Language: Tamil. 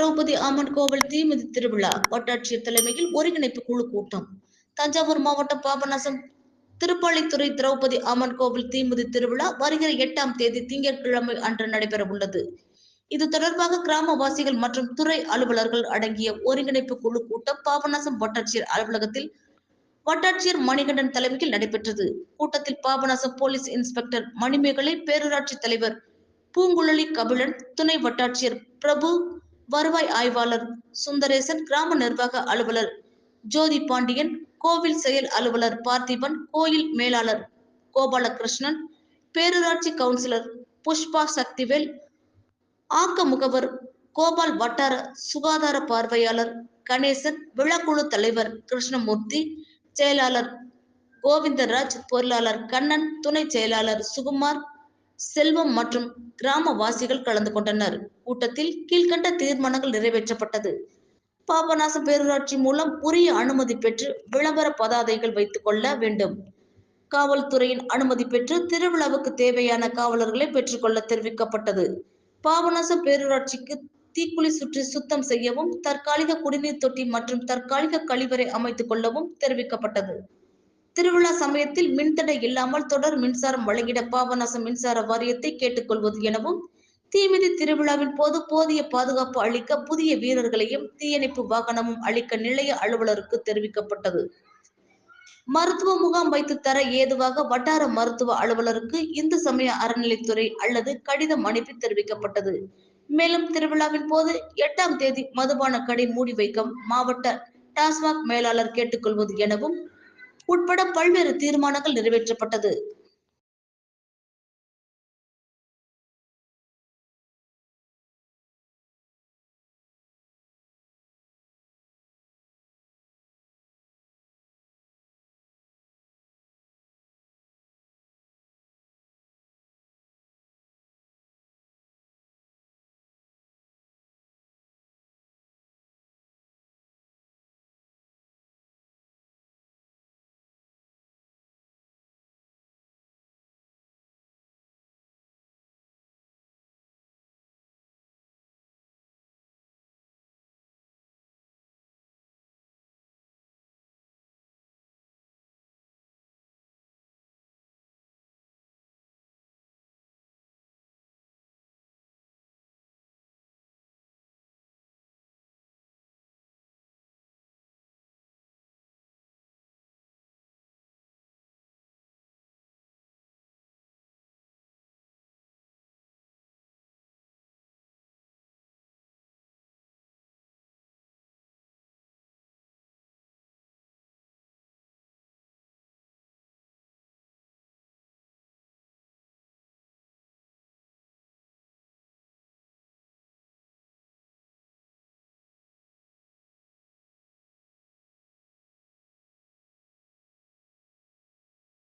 திரௌபதி அம்மன் கோவில் தீமிதி திருவிழா வட்டாட்சியர் தலைமையில் ஒருங்கிணைப்பு குழு கூட்டம். தஞ்சாவூர் மாவட்டம் பாபநாசம் திருப்பாளித்துறை திரௌபதி அம்மன் கோவில் தீமிதி திருவிழா வருகிற எட்டாம் தேதி திங்கட்கிழமை அன்று நடைபெற உள்ளது இது தொடர்பாக கிராமவாசிகள் மற்றும் துறை அலுவலர்கள் அடங்கிய ஒருங்கிணைப்பு குழு கூட்டம் பாபநாசம் வட்டாட்சியர் அலுவலகத்தில் வட்டாட்சியர் மணிகண்டன் தலைமையில் நடைபெற்றது. கூட்டத்தில் பாபநாசம் போலீஸ் இன்ஸ்பெக்டர் மணிமேகலை பேரூராட்சி தலைவர் பூங்குழலி கபிலன் துணை வட்டாட்சியர் பிரபு வருவாய் ஆய்வாளர் சுந்தரேசன் கிராம நிர்வாக அலுவலர் ஜோதி பாண்டியன் கோவில் செயல் அலுவலர் பார்த்திபன் கோயில் மேலாளர் கோபாலகிருஷ்ணன் பேரூராட்சி கவுன்சிலர் புஷ்பா சக்திவேல் ஆக்க முகவர் கோபால் வட்டார சுகாதார பார்வையாளர் கணேசன் விழாக்குழு தலைவர் கிருஷ்ணமூர்த்தி செயலாளர் கோவிந்தராஜ் பொருளாளர் கண்ணன் துணை செயலாளர் சுகுமார் செல்வம் மற்றும் கிராமவாசிகள் கலந்து கொண்டனர். கூட்டத்தில் கீழ்கண்ட தீர்மானங்கள் நிறைவேற்றப்பட்டது. பாபநாசம் பேரூராட்சி மூலம் உரிய அனுமதி பெற்று விளம்பர பதாதைகள் வைத்துக் கொள்ள வேண்டும். காவல்துறையின் அனுமதி பெற்று திருவிழாவுக்கு தேவையான காவலர்களை பெற்றுக்கொள்ள தெரிவிக்கப்பட்டது. பாபநாசம் பேரூராட்சிக்கு தீக்குழி சுற்றி சுத்தம் செய்யவும் தற்காலிக குடிநீர் தொட்டி மற்றும் தற்காலிக கழிவறை அமைத்துக் கொள்ளவும் தெரிவிக்கப்பட்டது. திருவிழா சமயத்தில் மின்தடை இல்லாமல் தொடர் மின்சாரம் வழங்கிட பாபநாசம் மின்சார வாரியத்தை கேட்டுக்கொள்வது எனவும் தீமிதி திருவிழாவின் போது போதிய பாதுகாப்பு அளிக்க புதிய வீரர்களையும் தீயணைப்பு வாகனமும் அளிக்க நிலைய அலுவலருக்கு தெரிவிக்கப்பட்டது. மருத்துவ முகாம் வைத்து தர ஏதுவாக வட்டார மருத்துவ அலுவலருக்கு இந்து சமய அறநிலைத்துறை அல்லது கடிதம் அனுப்பி தெரிவிக்கப்பட்டது. மேலும் திருவிழாவின் போது எட்டாம் தேதி மதுபான கடை மூடி வைக்க மாவட்ட டாஸ்மாக் மேலாளர் கேட்டுக்கொள்வது எனவும் உட்பட பல்வேறு தீர்மானங்கள் நிறைவேற்றப்பட்டது.